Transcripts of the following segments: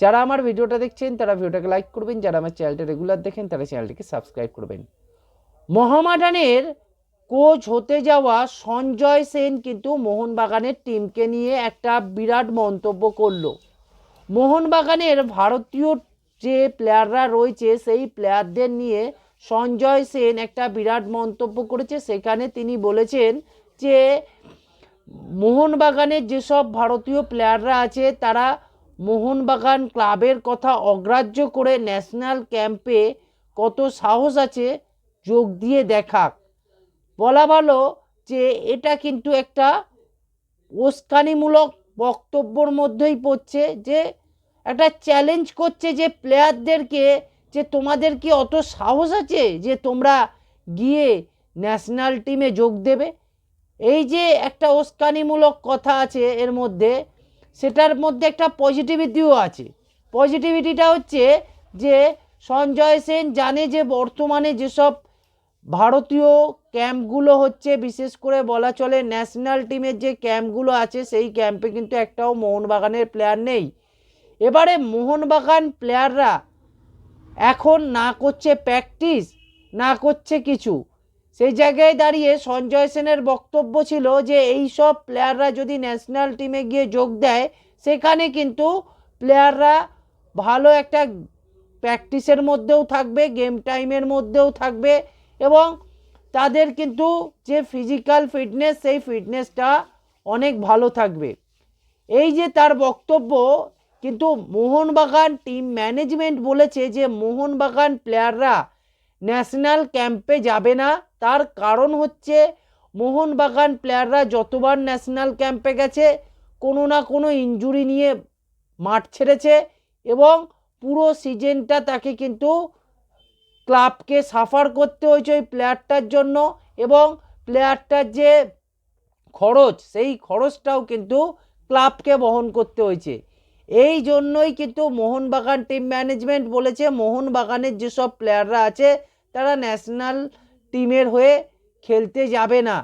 যারা আমার ভিডিওটা দেখছেন, তারা ভিডিওটাকে লাইক করবেন। যারা আমার চ্যানেলটা রেগুলার দেখেন, তারা চ্যানেলটিকে সাবস্ক্রাইব করবেন। মোহামেডানের কোচ হতে যাওয়া সঞ্জয় সেন কিন্তু মোহনবাগানের টিমকে নিয়ে একটা বিরাট মন্তব্য করল। মোহনবাগানের ভারতীয় যে প্লেয়াররা রয়েছে, সেই প্লেয়ারদের নিয়ে সঞ্জয় সেন একটা বিরাট মন্তব্য করেছে। সেখানে তিনি বলেছেন যে, মোহনবাগানের যেসব ভারতীয় প্লেয়াররা আছে, তারা মোহনবাগান ক্লাবের কথা অগ্রাহ্য করে ন্যাশনাল ক্যাম্পে কত সাহস আছে যোগ দিয়ে দেখাক। বলা ভালো যে এটা কিন্তু একটা উস্কানিমূলক বক্তব্যর মধ্যেই পড়ছে যে একটা চ্যালেঞ্জ করছে যে প্লেয়ারদেরকে যে তোমাদের কি অত সাহস আছে যে তোমরা গিয়ে ন্যাশনাল টিমে যোগ দেবে? এই যে একটা উস্কানিমূলক কথা আছে এর মধ্যে সেটার মধ্যে একটা পজিটিভিটিও আছে। পজিটিভিটিটা হচ্ছে যে সঞ্জয় সেন জানে যে বর্তমানে যেসব ভারতীয় ক্যাম্পগুলো হচ্ছে, বিশেষ করে বলা চলে ন্যাশনাল টিমের যে ক্যাম্পগুলো আছে, সেই ক্যাম্পে কিন্তু একটাও মোহনবাগানের প্লেয়ার নেই। এবারে মোহনবাগান প্লেয়াররা এখন না করছে প্র্যাকটিস না করছে কিছু। সেই জায়গায় দাঁড়িয়ে সঞ্জয় সেনের বক্তব্য ছিল যে এই সব প্লেয়াররা যদি ন্যাশনাল টিমে গিয়ে যোগ দেয়, সেখানে কিন্তু প্লেয়াররা ভালো একটা প্র্যাকটিসের মধ্যেও থাকবে গেম টাইমের মধ্যেও থাকবে এবং তাদের কিন্তু যে ফিজিক্যাল ফিটনেস সেই ফিটনেসটা অনেক ভালো থাকবে। এই যে তার বক্তব্য, কিন্তু মোহনবাগান টিম ম্যানেজমেন্ট বলেছে যে মোহনবাগান প্লেয়াররা ন্যাশনাল ক্যাম্পে যাবে না। তার কারণ হচ্ছে মোহনবাগান প্লেয়াররা যতবার ন্যাশনাল ক্যাম্পে গেছে, কোনো না কোনো ইনজুরি নিয়ে মাঠ ছেড়েছে এবং পুরো সিজনটা তাকে কিন্তু ক্লাবকে সাফার করতে হয়েছে ওই প্লেয়ারটার জন্য এবং প্লেয়ারটার যে খরচ, সেই খরচটাও কিন্তু ক্লাবকে বহন করতে হয়েছে। এই জন্যই কিন্তু মোহনবাগান টিম ম্যানেজমেন্ট বলেছে, মোহনবাগানের যেসব প্লেয়াররা আছে, তারা ন্যাশনাল টিমের হয়ে খেলতে যাবে না।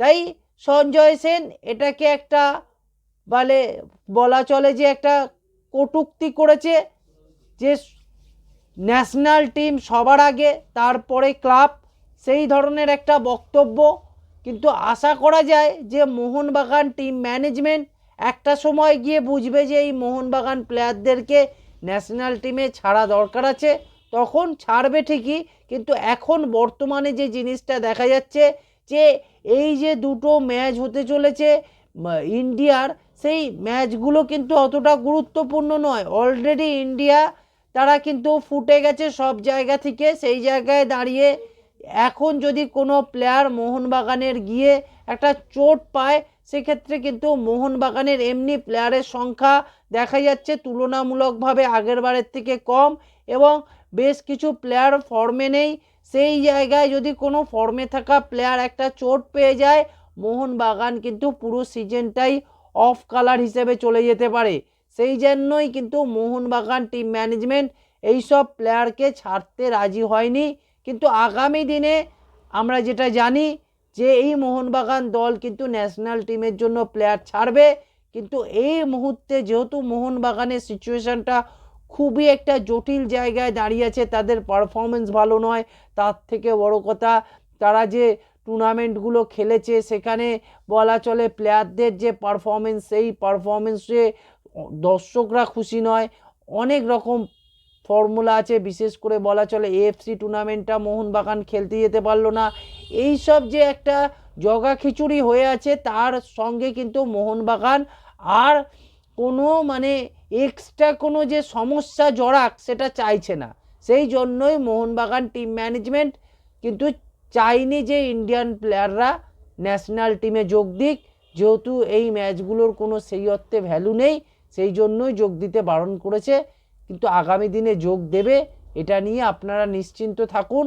তাই সঞ্জয় সেন এটাকে একটা বলে, বলা চলে যে একটা কটূক্তি করেছে যে ন্যাশনাল টিম সবার আগে, তারপরে ক্লাব, সেই ধরনের একটা বক্তব্য। কিন্তু আশা করা যায় যে মোহনবাগান টিম ম্যানেজমেন্ট একটা সময় গিয়ে বুঝবে যে এই মোহনবাগান প্লেয়ারদেরকে ন্যাশনাল টিমে ছাড়া দরকার আছে। তখন ছাড়বে ঠিকই, কিন্তু এখন বর্তমানে যে জিনিসটা দেখা যাচ্ছে যে এই যে দুটো ম্যাচ হতে চলেছে ইন্ডিয়ার, সেই ম্যাচগুলো কিন্তু অতটা গুরুত্বপূর্ণ নয়। অলরেডি ইন্ডিয়া, তারা কিন্তু ফুটে গেছে সব জায়গা থেকে, সেই জায়গায় দাঁড়িয়ে এখন যদি কোনো প্লেয়ার মোহনবাগানের গিয়ে একটা চোট পায় সেক্ষেত্রে কিন্তু মোহনবাগানের এমনি প্লেয়ারের সংখ্যা দেখা যাচ্ছে তুলনামূলকভাবে আগের বারের থেকে কম এবং বেশ কিছু প্লেয়ার ফর্মে নেই। সেই জায়গায় যদি কোনো ফর্মে থাকা প্লেয়ার একটা চোট পেয়ে যায়, মোহনবাগান কিন্তু পুরো সিজনটাই অফ কালার হিসেবে চলে যেতে পারে। সেই জন্যই কিন্তু মোহনবাগান টিম ম্যানেজমেন্ট এইসব প্লেয়ারকে ছাড়তে রাজি হয়নি। কিন্তু আগামী দিনে আমরা যেটা জানি যে এই মোহনবাগান দল কিন্তু ন্যাশনাল টিমের জন্য প্লেয়ার ছাড়বে। কিন্তু এই মুহূর্তে যেহেতু মোহনবাগানের সিচুয়েশানটা খুবই একটা জটিল জায়গায় দাঁড়িয়ে আছে, তাদের পারফরমেন্স ভালো নয়, তার থেকে বড় কথা তারা যে টুর্নামেন্টগুলো খেলেছে, সেখানে বলা চলে প্লেয়ারদের যে পারফরমেন্স সেই পারফরমেন্সে দর্শকরা খুশি নয়। অনেক রকম ফর্মুলা আছে, বিশেষ করে বলা চলে এএফসি টুর্নামেন্টটা মোহনবাগান খেলতে যেতে পারল না। এই সব যে একটা জগা খিচুড়ি হয়ে আছে, তার সঙ্গে কিন্তু মোহনবাগান আর কোনো মানে এক্সট্রা কোনো যে সমস্যা জড়াক, সেটা চাইছে না। সেই জন্যই মোহনবাগান টিম ম্যানেজমেন্ট কিন্তু চাইনি যে ইন্ডিয়ান প্লেয়াররা ন্যাশনাল টিমে যোগ দিক। যেহেতু এই ম্যাচগুলোর কোনো সেই অর্থে ভ্যালু নেই, সেই জন্যই যোগ দিতে বারণ করেছে। কিন্তু আগামী দিনে যোগ দেবে, এটা নিয়ে আপনারা নিশ্চিন্ত থাকুন।